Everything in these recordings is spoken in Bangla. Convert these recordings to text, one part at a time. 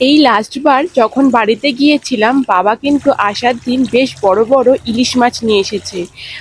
এই লাস্টবার যখন বাড়িতে গিয়েছিলাম, বাবা কিন্তু আসার দিন বেশ বড় বড় ইলিশ মাছ নিয়ে এসেছে।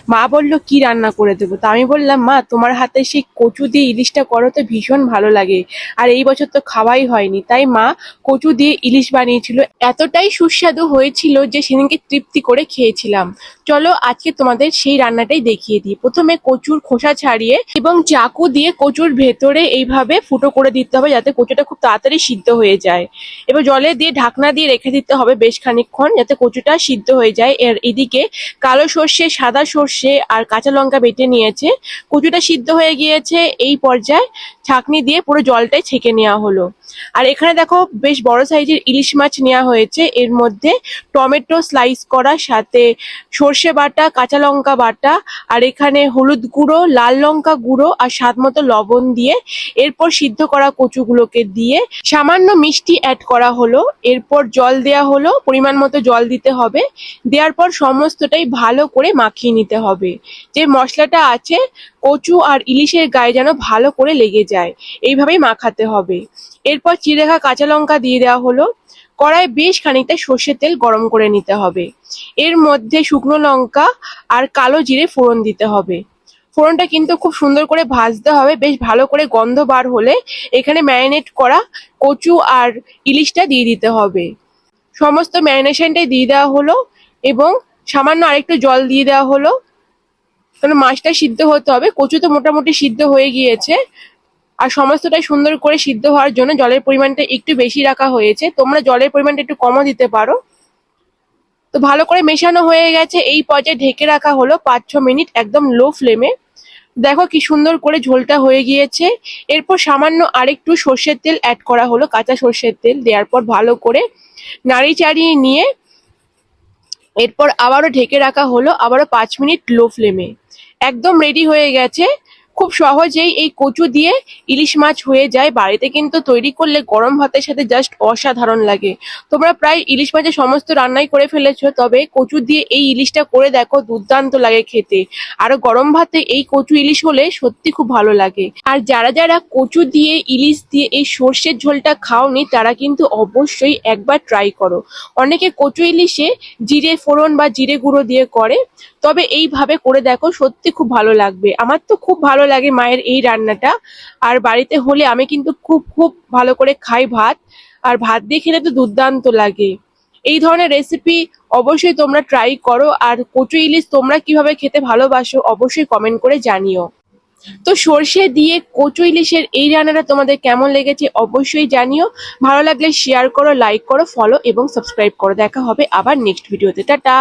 মা বলল, কি রান্না করে দেবো? তা আমি বললাম, মা, তোমার হাতে সেই কচু দিয়ে ইলিশটা করো তো, ভীষণ ভালো লাগে। আর এই বছর তো খাওয়াই হয়নি। তাই মা কচু দিয়ে ইলিশ বানিয়েছিল। এতটাই সুস্বাদু হয়েছিল যে সেদিনকে তৃপ্তি করে খেয়েছিলাম। চলো, আজকে তোমাদের সেই রান্নাটাই দেখিয়ে দিই। প্রথমে কচুর খোসা ছাড়িয়ে এবং চাকু দিয়ে কচুর ভেতরে এইভাবে ফুটো করে দিতে হবে যাতে কচুটা খুব তাড়াতাড়ি সিদ্ধ হয়ে যায়। এবার জলে দিয়ে ঢাকনা দিয়ে রেখে দিতে হবে বেশ খানিকক্ষণ যাতে কচুটা সিদ্ধ হয়ে যায়। এর এদিকে কালো সর্ষে, সাদা সর্ষে আর কাঁচা লঙ্কা বেটে নিয়েছে। কচুটা সিদ্ধ হয়ে গিয়েছে। এই পর্যায়ে ছাঁকনি দিয়ে পুরো জলটাই ছেঁকে নেওয়া হলো। আর এখানে দেখো বেশ বড় সাইজের ইলিশ মাছ নেওয়া হয়েছে। এর মধ্যে টমেটো স্লাইস করা, সাথে সর্ষে বাটা, কাঁচা লঙ্কা বাটা, আর এখানে হলুদ গুঁড়ো, লাল লঙ্কা গুঁড়ো আর স্বাদ মতো লবণ দিয়ে এরপর সিদ্ধ করা কচুগুলোকে দিয়ে সামান্য মিষ্টি অ্যাড করা হলো। এরপর জল দেয়া হলো, পরিমাণ মতো জল দিতে হবে। দেওয়ার পর সমস্তটাই ভালো করে মাখিয়ে নিতে হবে। যে মশলাটা আছে কচু আর ইলিশের গায়ে যেন ভালো করে লেগে যায়। এইভাবেই মাখাতে হবে। এরপর চিড়েখা কাঁচা লঙ্কা দিয়ে দেওয়া হলো। কড়াই বেশ খানিকটা সর্ষের তেল গরম করে নিতে হবে। এর মধ্যে শুকনো লঙ্কা আর কালো জিরে ফোড়ন দিতে হবে। ফোড়নটা কিন্তু খুব সুন্দর করে ভাজতে হবে। বেশ ভালো করে গন্ধ বার হলে এখানে ম্যারিনেট করা কচু আর ইলিশটা দিয়ে দিতে হবে। সমস্ত ম্যারিনেশনটাই দিয়ে দেওয়া হলো এবং সামান্য আরেকটু জল দিয়ে দেওয়া হলো। কারণ মাছটা সিদ্ধ হতে হবে। কচু তো মোটামুটি সিদ্ধ হয়ে গিয়েছে। আর সমস্তটাই সুন্দর করে সিদ্ধ হওয়ার জন্য জলের পরিমাণটা একটু বেশি রাখা হয়েছে। তোমরা জলের পরিমাণটা একটু কমও দিতে পারো। তো ভালো করে মেশানো হয়ে গেছে। এই পর্যায়ে ঢেকে রাখা হলো পাঁচ ছ মিনিট একদম লো ফ্লেমে। দেখো কি সুন্দর করে ঝোলটা হয়ে গিয়েছে। এরপর সামান্য আরেকটু সর্ষের তেল অ্যাড করা হলো, কাঁচা সর্ষের তেল। দেওয়ার পর ভালো করে নাড়ি চাড়িয়ে নিয়ে এরপর আবারও ঢেকে রাখা হলো, আবারও পাঁচ মিনিট লো ফ্লেমে। একদম রেডি হয়ে গেছে। খুব সহজেই এই কচু দিয়ে ইলিশ মাছ হয়ে যায়। বাড়িতে কিন্তু তৈরি করলে গরম ভাতের সাথে জাস্ট অসাধারণ লাগে। তোমরা প্রায় ইলিশ মাছের সমস্ত রান্নাই করে ফেলেছো, তবে কচু দিয়ে এই ইলিশটা করে দেখো, দুর্দান্ত লাগে খেতে। আর গরম ভাতে এই কচু ইলিশ হলে সত্যি খুব ভালো লাগে। আর যারা যারা কচু দিয়ে ইলিশ দিয়ে এই সর্ষের ঝোলটা খাওনি, তারা কিন্তু অবশ্যই একবার ট্রাই করো। অনেকে কচু ইলিশে জিরে ফোড়ন বা জিরে গুঁড়ো দিয়ে করে, তবে এইভাবে করে দেখো সত্যি খুব ভালো লাগবে। আমার তো খুব ভালো লাগে মায়ের এই রান্নাটা। আর বাড়িতে হলে আমি কিন্তু খুব খুব ভালো করে খাই ভাত। আর ভাত দিয়ে খেলে তো দুর্দান্ত লাগে। এই ধরনের রেসিপি অবশ্যই তোমরা ট্রাই করো। আর কচু ইলিশ তোমরা কীভাবে খেতে ভালোবাসো অবশ্যই কমেন্ট করে জানিও। তো সর্ষে দিয়ে কচু ইলিশের এই রান্নাটা তোমাদের কেমন লেগেছে অবশ্যই জানিও। ভালো লাগলে শেয়ার করো লাইক করো ফলো এবং সাবস্ক্রাইব করো। দেখা হবে আবার নেক্সট ভিডিওতে টাটা!